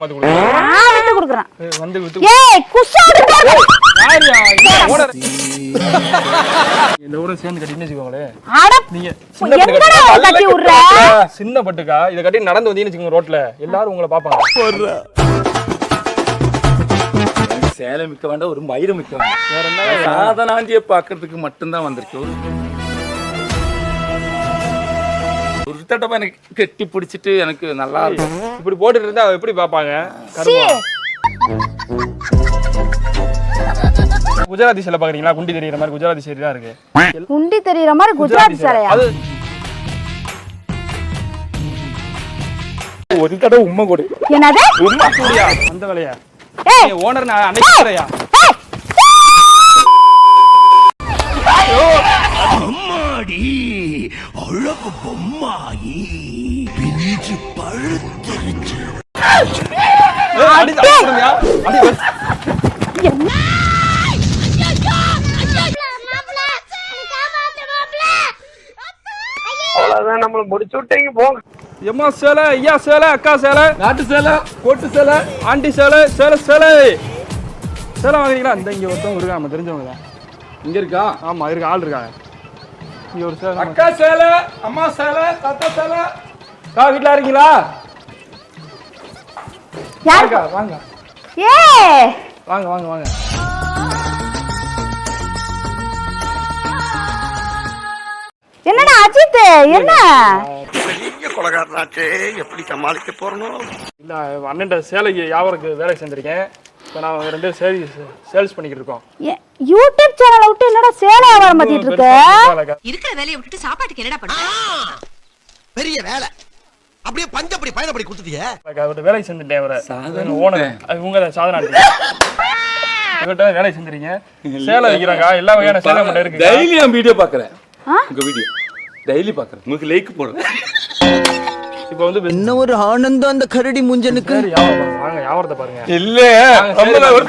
With கொடுக்குறேன். வந்து ஏய் குஷாடு சேர்ந்து கட்டின்னு வச்சுக்கோங்களேன் அட நீங்க கட்டி- விடுற? சின்ன பட்டுக்கா? இதை கட்டி நடந்து வந்தீங்கன்னு வச்சுக்கோங்க ரோட்ல. எல்லாரும் உங்களை பாப்பாங்க சேலம் விற்க வேண்டாம் ஒரு மயிரம் விற்க வேண்டாம். வேற என்ன சாதனாஞ்சியை பார்க்கறதுக்கு மட்டும்தான் வந்திருக்கு. ஒரு தட்டப்பா எனக்கு கெட்டி பிடிச்சிட்டு எனக்கு நல்லா இருக்கும். இப்படி போட்டுட்டு இருந்தா எப்படி பாப்பாங்க சீ. குஜராத்தி சிலை பாக்குறீங்களா குண்டி தெரியுற மாதிரி குஜராத்தி சைடு தான் இருக்கு. குண்டி தெரியற மாதிரி குஜராத்தி சிலையா அது ஒரு தடவை உண்மை கொடு. என்னது? உண்மை கூடியா? அந்த வேலையா? ஏய். ஓனர் நான் அன்னைக்கு தரையா ஏய். அம்மாடி. அழகு பொம்மாயி. பிஞ்சு பழுத்திருச்சு. அவ்வளவுதான் நம்மள முடிச்சு விட்டீங்க போங்க. எம்மா சேலை ஐயா சேலை அக்கா சேலை. நாட்டு சேலை கோட்டு சேலை. ஆண்டி சேலை சேலை சேலை. சேலை வாங்குறீங்களா? இந்த இங்க ஒருத்தவங்க இருக்காங்க நம்ம தெரிஞ்சவங்க இங்க இருக்கா? ஆமா இருக்கு ஆள் இருக்காங்க. ஒரு சேலை அக்கா சேலை அம்மா சேலை தாத்தா சேலை. அக்கா வீட்ல இருக்கீங்களா யாரு? அக்கா வாங்க. ஏய் வாங்க வாங்க வாங்க. என்னடா அஜித்? என்ன? பெரிய கொலகாரனாச்சே. எப்படி சமாளிக்க போறனோ? இல்ல அண்ணன் சேலைக்கு வியாபாரத்துக்கு வேலை செஞ்சிருக்கேன்? இப்போ நான் ரெண்டு பேரும் சேல் சேல்ஸ் பண்ணிக்கிட்டு இருக்கோம். ஏ- யூடியூப் சேனலை விட்டு என்னடா சேலை வியாபாரம் பண்ணிட்டு இருக்க. இருக்கிற வேலையை விட்டுட்டு சாப்பாட்டுக்கு என்னடா பண்ண பெரிய வேலை. அப்படியே பஞ்சப்படி பயணப்படி கொடுத்துட்டியே. அவர்கிட்ட வேலை செஞ்சுட்டேன் அவரை சாதனை. ஓனர் அது உங்க தான் சாதனை இவர்கிட்ட வேலை செஞ்சுறீங்க. சேலை வைக்கிறாங்க எல்லா வகையான சேலை மட்டும் இருக்கு டெய்லி நான் வீடியோ பாக்குறேன் ஆ? உங்க வீடியோ. டெய்லி பாக்குறேன் உங்களுக்கு லைக் போடுறேன். இப்போ வந்து என்ன ஒரு ஆனந்தம் அந்த கரடி முஞ்சனுக்கு? வியாபாரம் பாருங்க. இல்ல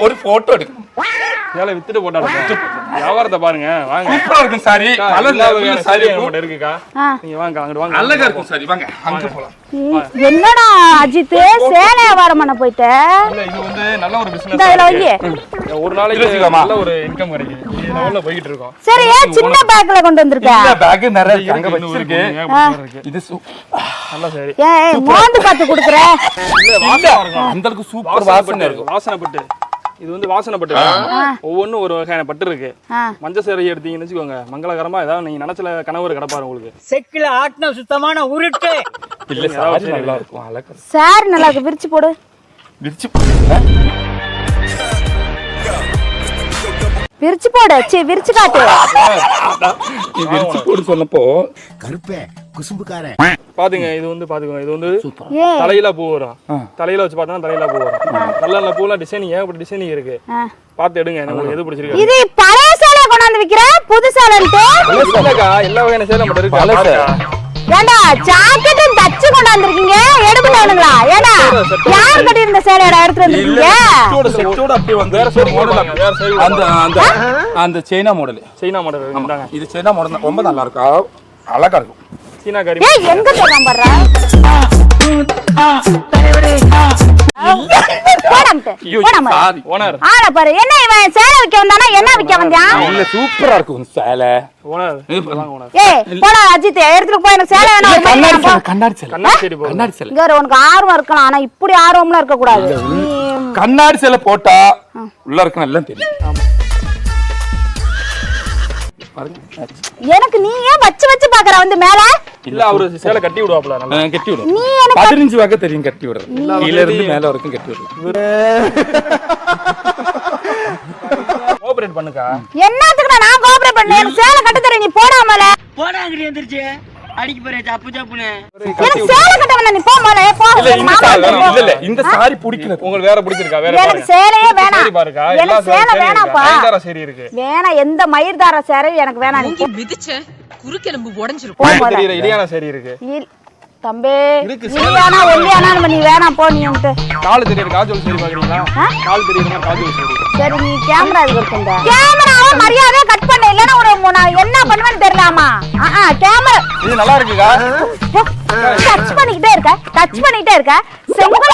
ஒரு போட்டோ எடுக்கணும் சேலை வித்துட்டு போட்டாலும் வியாபாரத்தை பாருங்க வாங்க. சூப்பரா இருக்கும் சாரி. கலர் சாரி நம்மகிட்ட இருக்குக்கா. நீங்க வாங்க அங்கிட்டு வாங்க. அழகா இருக்கும் சாரி. வாங்க அங்க போலாம். என்னடா அஜித் சேலை வியாபாரம் பண்ண போயிட்ட? இல்ல இது வந்து நல்ல ஒரு இந்த இதுல பிசினஸ் ஒரு நாளைக்கு? நல்ல ஒரு இன்கம் கிடைக்குது. லெவல்ல போயிட்டு இருக்கோம். சரி ஏன் சின்ன பேக்ல கொண்டு வந்திருக்க? இல்ல பேக் நிறைய அங்க வச்சிருக்கு. இது சூ- நல்லா சரி ஏய் மோந்து பார்த்து குடுக்குற இல்ல வாசனை இருக்கும். அந்த அளவுக்கு சூப்பர் வாசனை இருக்கும். வாசனை பட்டு. இது வந்து வாசனை பட்டு ஒவ்வொன்றும் ஒரு வகையான பட்டு இருக்கு. மஞ்ச சேரை எடுத்தீங்கன்னு வச்சுக்கோங்க. மங்களகரமா ஏதாவது நீங்க நினைச்சல கணவர் கிடப்பாரு உங்களுக்கு. செக்கில ஆட்டின சுத்தமான உருட்டு. இல்ல சாரி நல்லா இருக்கும். சார் நல்லா இருக்கு. விரிச்சு போடு. விரிச்சு விரிச்சு போடு. சி விரிச்சு காட்டு. விரிச்சு போடு சொன்னப்போ கருப்பே குசும்புக்காரன் பாத்துங்க இது வந்து பாத்துக்கோங்க இது வந்து தலையில பூ வரும். தலையில வச்சு பார்த்தா தலையில பூ வரும். நல்ல நல்ல பூலாம் டிசைனிங் ஏகப்பட்ட டிசைனிங் இருக்கு. பார்த்து எடுங்க எனக்கு உங்களுக்கு எது பிடிச்சிருக்கு. இது பழைய சேலை கொண்டாந்து விக்கிற புது சேலைன்ட்டு? எல்லா வகையான சேலை மட்டும் இருக்கு. பாருங்க. ஏண்டா ஜாக்கெட்டும் தச்சு கொண்டாந்துருக்கீங்க? எடுபட்டவனுங்களா ஏண்டா யார் கட்டி இருந்த சேலையடா எடுத்துட்டு வந்திருக்கீங்க? செட்டோட செட்டோட அப்படியே வந்து வேற சைடு போடுறாங்க, வேற சைடு அந்த அந்த அந்த சைனா மாடல் சீனா மாடல் இது சைனா மாடல் ரொம்ப நல்லா இருக்கும் அழகா இருக்கும் சீனா கறி ஏய் எங்க போடாம சாரி. ஓனர். ஆள பாரு. என்ன இவன் சேலை விக்க வந்தானா? என்ன விக்க வந்தான் இல்ல சூப்பரா இருக்கும் சேலை. ஓனர் ஏய் போடா அஜித். எடுத்துட்டு போய் எனக்கு சேலை வேணும். கண்ணாடி சேலை கண்ணாடி சைடு போகுது கண்ணாடி சேலை. இங்க ஒரு உனக்கு ஆர்வம் இருக்கலாம். ஆனா இப்படி ஆர்வம்லாம் இருக்க கூடாது கண்ணாடி சேலை போட்டா உள்ள இருக்கணும் எல்லாம் தெரியும். எனக்கு நீ ஏன் வச்சு வச்சு பாக்குற வந்து மேல? இல்ல அவரு சேலை கட்டி விடுவாப்ல நல்லா. கட்டி விடுறேன் நீ எனக்கு பதினஞ்சு வாக்க தெரியும் கட்டி விடுறேன் கீழ இருந்து மேல வரைக்கும் கட்டி விடுறேன் கோஆபரேட் பண்ணுக்கா? என்னத்துக்கு நான் கோஆபரேட் பண்ணேன் எனக்கு சேலை கட்ட தரேன் நீ போடாமல போடாங்கடி வந்துருச்சு அடிக்க போறேன் தப்பு தப்புன்னு எனக்கு சேலை கட்ட வேணாம் நீ போ மேல போ. இல்ல. இல்ல இல்ல இந்த சாரி பிடிக்கல. உங்களுக்கு வேற பிடிச்சிருக்கா? வேற எனக்கு சேலையே வேணாம். சரி பாருக்கா? எல்லா எனக்கு சேலை வேணாம்ப்பா. வேணாப்பா சரி இருக்கு. வேணாம் எந்த மயிர்தார சேரை எனக்கு வேணாம். நீ. மிதிச்ச குறுக்கெலும்பு உடஞ்சிரும். தெரியல இடியான சரி இருக்கு. தம்பி. ஒல்லியானா நீ வேணாம் போ நீ வந்துட்டு. கால் தெரியுற காஜோல் சரி பாக்குறீங்களா? கால் தெரியுற மாதிரி காஜோல் சரி சரி நீ கேமரா இது இருக்குங்க கேமராவை மரியாதை கட் பண்ண இல்லைன்னா ஒரு நான் என்ன பண்ணுவேன்னு தெரியலாமா? கேமரா இது நல்லா இருக்குக்கா. டச் பண்ணிக்கிட்டே இருக்க டச் பண்ணிக்கிட்டே இருக்க. செங்கலை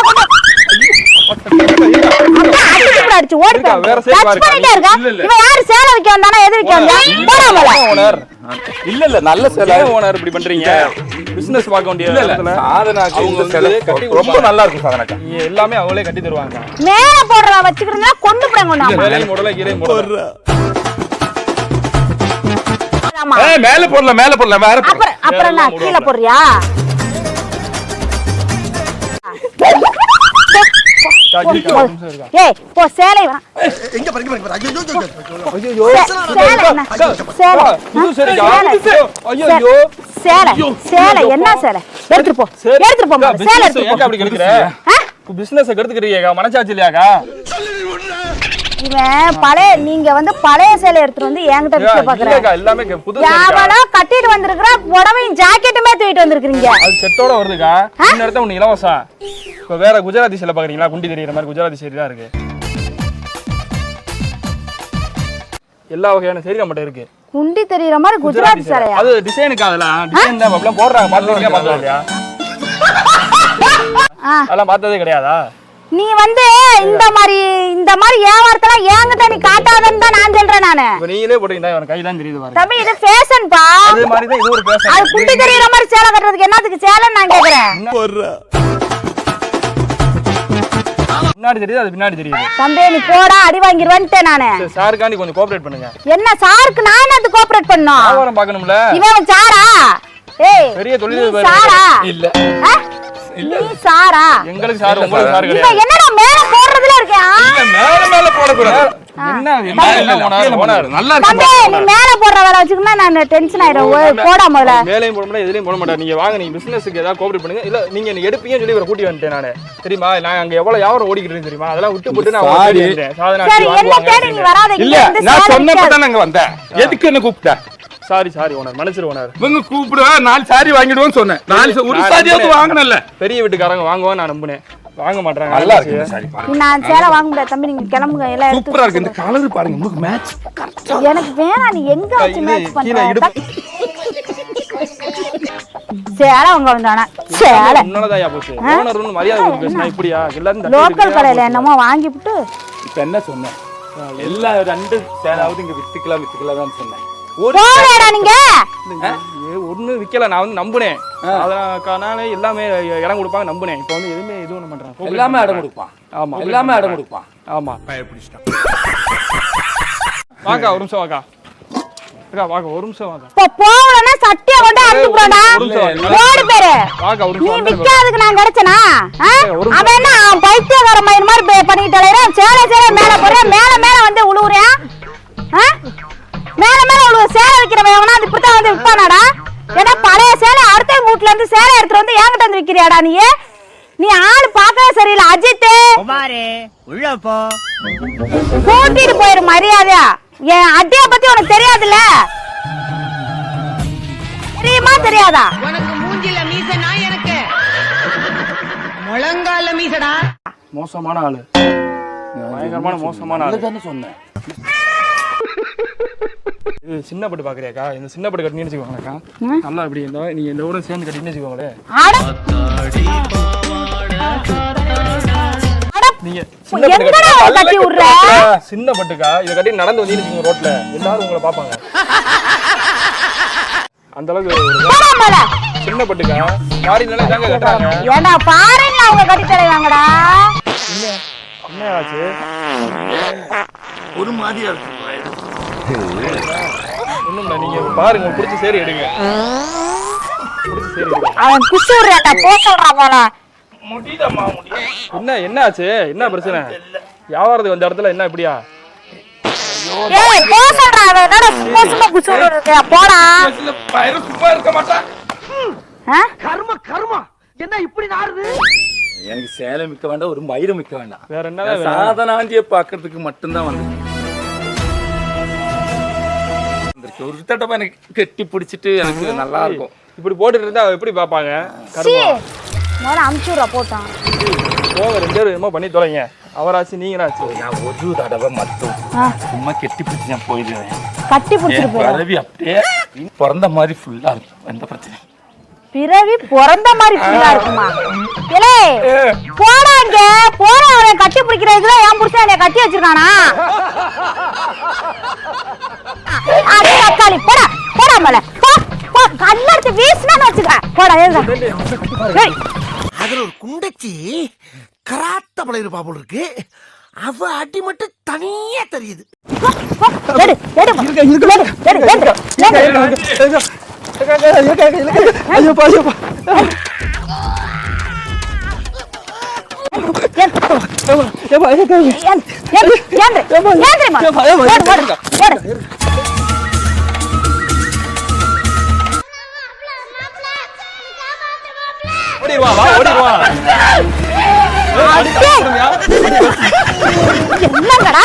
அடிச்சு ஓடி வேற சேலை இருக்கா? இல்ல, இல்ல. இவன் யாரு? சேலை வைக்க வந்தானா? எது வைக்க வந்தா? ஓனர். இல்ல இல்ல நல்ல சேலை ஓனர் இப்படி பண்றீங்க. பிசினஸ் பார்க்க வேண்டிய இல்ல இல்ல. சாதனாக்கு அவங்க சேலை கட்டி ரொம்ப. நல்லா இருக்கும் சாதனாக்கா எல்லாமே அவங்களே கட்டி தருவாங்க. மேல போடுறத வச்சுக்கிறீங்களா கொண்டு போறாங்க ஒண்ணு மேலையும் போடல கீழையும் போடல. ஆமா. ஏய், மேல போடல மேல போடல வேற. அப்புறம் அப்புறம் எல்லாம் கீழே போடுறியா? ஏய் போ சேலை வேணாம் எங்க பாருங்க பாருங்க ஐயோ ஐயோ, சேலை என்ன சேலை? இது சரிக்கா? சேலை. இது சரி. ஐயோ சேலை சேலை என்ன சேலை எடுத்துட்டு போ சரி. எடுத்துட்டு போ. சேலை எடுத்துட்டு ஏன்க்கா அப்படி கெடுக்கிற? ஆ? பிசினஸ் கெடுத்துக்கிறீங்க மனசாட்சி இல்லையாக்கா இவன் பழைய நீங்க வந்து பழைய சேலை எடுத்துட்டு வந்து என்கிட்ட விற்க பாக்குற. இல்லக்கா எல்லாமே புது. எவனோ கட்டிட்டு வந்திருக்கிற புடவையும் ஜாக்கெட்டுமே தூக்கிட்டு வந்திருக்கீங்க அது செட்டோட வருதுக்கா. இடத்த ஒண்ணு இலவசம். இப்ப வேற குஜராத்தி சிலை பாக்குறீங்களா? குண்டி தெரியுற மாதிரி குஜராத்தி சரி தான் இருக்கு. எல்லா வகையான சரி நம்மகிட்ட இருக்கு. குண்டி தெரியற மாதிரி குஜராத்தி சேலை. சேலையா? அது டிசைனுக்கு அதெல்லாம். டிசைன் தான் போடுறாங்க. அதெல்லாம் பார்த்ததே கிடையாதா? நீ வந்து இந்த மாதிரி இந்த மாதிரி வியாபாரத்தெல்லாம் என்கிட்ட நீ காட்டாதன்னு தான் நான் சொல்றேன் நானு. நீங்களே போட்டீங்கன்னா எனக்கு கை தான் தெரியுது பாருங்க தம்பி இது ஃபேஷன்பா அதே மாதிரி தான் இது ஒரு அது பேச குண்டி தெரியற மாதிரி சேலை கட்டுறதுக்கு என்னத்துக்கு சேலைன்னு நான் கேக்குறேன். முன்னாடி தெரியுது? அது பின்னாடி தெரியுது. தம்பி நீ போடா அடி வாங்கிடுவேன்ட்டேன் நானு. சரி, சாருக்காண்டி கொஞ்சம் கோஆபரேட் பண்ணுங்க. என்ன சாருக்கு நான் என்னது கோஆபரேட் பண்ணோம் வியாபாரம் பார்க்கணும்ல. இவன் சாரா? ஏய் பெரிய தொழில் சாரா? இல்ல. சாரா? எங்களுக்கு சார் உங்களுக்கு சார். இவன் கிடையாது. என்னடா மேல போடுறதுல இருக்கேன் இல்ல, மேல மேல போடக்கூடாது. என்ன நல்லா தம்பி இருக்கு. நீ மேல போடுற வேலை வச்சுக்கணும் நான் டென்ஷன் ஆயிடும். ஓ, போடா முதல்ல. வேலையும் போட முடியாது எதுலையும் போட நீங்க வாங்க நீங்க பிசினஸ்க்கு ஏதாவது கோஆபரேட் பண்ணுங்க. இல்ல நீங்க என்ன எடுப்பீங்கன்னு சொல்லி இவரை கூட்டி வந்துட்டேன் நானு. தெரியுமா? நான் அங்க எவ்வளவு வியாபாரம் ஓடிக்கிட்டு தெரியுமா? அதெல்லாம் விட்டு போட்டு நான் Sorry. ஓடி வந்துட்டேன் சாதனை இல்ல நான் சொன்னப்ப. தான் நாங்க வந்தேன். எதுக்கு என்ன கூப்பிட்ட? சாரி சாரி ஓனர் மன்னிச்சிரு ஓனர் இவங்க கூப்பிடுவா நாலு சாரி வாங்கிடுவோம்னு சொன்னேன். நாலு ஒரு சாரியாவது. வாங்கினல பெரிய வீட்டுக்காரங்க வாங்குவான்னு நான் நம்பினேன். வாங்க மாட்டாங்க நல்லா இருக்கு சாரி நான் சேலை வாங்க முடியாது தம்பி நீங்க கிளம்புங்க எல்லாம் சூப்பரா இருக்கு. இந்த கலர் பாருங்க உங்களுக்கு மேட்ச் எனக்கு வேணாம் நீ எங்க வச்சு மேட்ச் பண்ற? சேலை அவங்க வந்தானா சேலை. முன்னாலதான் போச்சு. ஓனர் மரியாதை கொடுத்து பேசினா இப்படியா? எல்லாரும் லோக்கல்? கடையில என்னமோ வாங்கிவிட்டு இப்ப என்ன சொன்னேன்? எல்லா ரெண்டு சேலாவது இங்க வித்துக்கலாம் வித்துக்கலாம் தான் சொன்னேன். போவேடா நீங்க? ஏ, ஒண்ணு விக்கல நான் வந்து நம்புனேன். அதனால எல்லாமே இடம் கொடுப்பாங்க நம்புனேன். இப்போ வந்து எதுவுமே இது பண்ண மாட்டேன் எல்லாமே இடம் கொடுப்பான். ஆமா. எல்லாமே இடம் கொடுப்பான். ஆமா. வாக்கா ஒரு நிமிஷம் வாக்கா. அக்கா வாக்கா ஒரு நிமிஷம் வாக்கா. இப்போ போகலன்னா சட்டியை கொண்டு அறுத்து போடா ஒரு நிமிஷம் ஓடு பேரு. வாக்கா ஒரு நிமிஷம் நான் கிடைச்சனா? அவன் என்ன பைத்தியக்கார மயிர் மாதிரி பே- பண்ணிட்டு அலையறான். சேலை சேலை மேல போறேன் மேல மேல வந்து உழுவுறியா? ஆ? மேல மேல உழுவு சேலை வைக்கிறவன் எவனா அது இப்படித்தான் வந்து விற்பானாடா? ஏன்னா பழைய சேலை அடுத்த வீட்டுல இருந்து சேலை எடுத்துட்டு வந்து என்கிட்ட வந்து விக்கிறியாடா நீ? நீ ஆளு பார்க்கவே சரியில்லை. அஜித் உள்ள போ. கூட்டிட்டு போயிரு மரியாதையா. என் அட்டிய பத்தி உனக்கு தெரியாதுல்ல? தெரியுமா தெரியாதா? உனக்கு மூஞ்சில மீச நான் எனக்கு? முழங்கால மீசடா. மோசமான ஆளு. பயங்கரமான மோசமான ஆளு. சொன்னேன். சின்ன பட்டு பாக்குறியாக்கா? இந்த சின்ன பட்டு கட்டினு வச்சுக்கோங்கக்கா நல்லா இப்படி இந்த நீங்க இந்த கூட சேர்ந்து கட்டினு வச்சுக்கோங்களேன் நீங்க சின்ன பட்டுக்கா இதை கட்டி நடந்து வந்து ரோட்ல. எல்லாரும் உங்களை பாப்பாங்க அந்த அளவுக்கு சின்ன பட்டுக்கா தாங்க கட்டுறாங்க. ஏண்டா பாருங்க அவங்க கட்டி தருவாங்கடா. என்ன ஆச்சு? ஒரு மாதிரியா இருக்கு. ஒண்ணும் நீங்க பாருங்க பிடிச்ச சேரி எடுங்க. அவன் குசு விடுறாட்டா போ சொல்றான் போல என்ன என்ன ஆச்சு என்ன பிரச்சனை? வியாபாரத்துக்கு வந்த இடத்துல என்ன இப்படியா? ஏய் போ சொல்றான் அவன் என்னடா சும்மா சும்மா குசு விடுறது போடா பயிரும் சும்மா இருக்க மாட்டான் ஆ? கர்ம கர்மா. என்ன இப்படி நாறுது? எனக்கு சேலை மிக்க வேண்டாம் ஒரு மயிரும் மிக்க வேண்டாம். வேற வேணும்? சாதனாண்டிய பாக்குறதுக்கு மட்டும்தான் வந்து ஒரு தடவை எனக்கு கெட்டி பிடிச்சிட்டு எனக்கு நல்லா இருக்கும் இப்படி போட்டுட்டு இருந்தா எப்படி கருமம் முதல்ல அமுச்சு விட்றா போட்டான். போங்க ரெண்டு பேரும் என்னமோ பண்ணி தொலைங்க. அவராச்சு நீங்களாச்சு. நான் ஒரு தடவை மட்டும் சும்மா கெட்டி பிடிச்சி நான் போயிடுவேன். கட்டி பறவை அப்படியே பிறந்த மாதிரி ஃபுல்லா இருக்கும். எந்த பிரச்சனையும் பிறவி பிறந்த மாதிரி ஃபீலா இருக்குமா? ஏலே போடா இங்க போடா அவன் கட்டி பிடிக்கிறதுல என் புருஷன் என்னை கட்டி வச்சிருக்கானா? அடே தக்காளி போடா போடா மேல. போ போ கல்லெடுத்து வீசினான்னு வச்சுக்க? போடா. ஏய். அதுல ஒரு குண்டச்சி கராத்த பழைய பாப்போல் இருக்கு. அவ அடி மட்டும் தனியா தெரியுது. போ, போ, எடு, எடு, எடு, எடு, எடு, எடு. ஐயோப்பா ஐயோப்பா ஏப்பா ஐயோப்பா ஏன், ஏன், ஏந்திரு, ஏந்திரும்மா. ஏம்மா, ஓடிடுவா வா ஓடிடுவா என்னங்கடா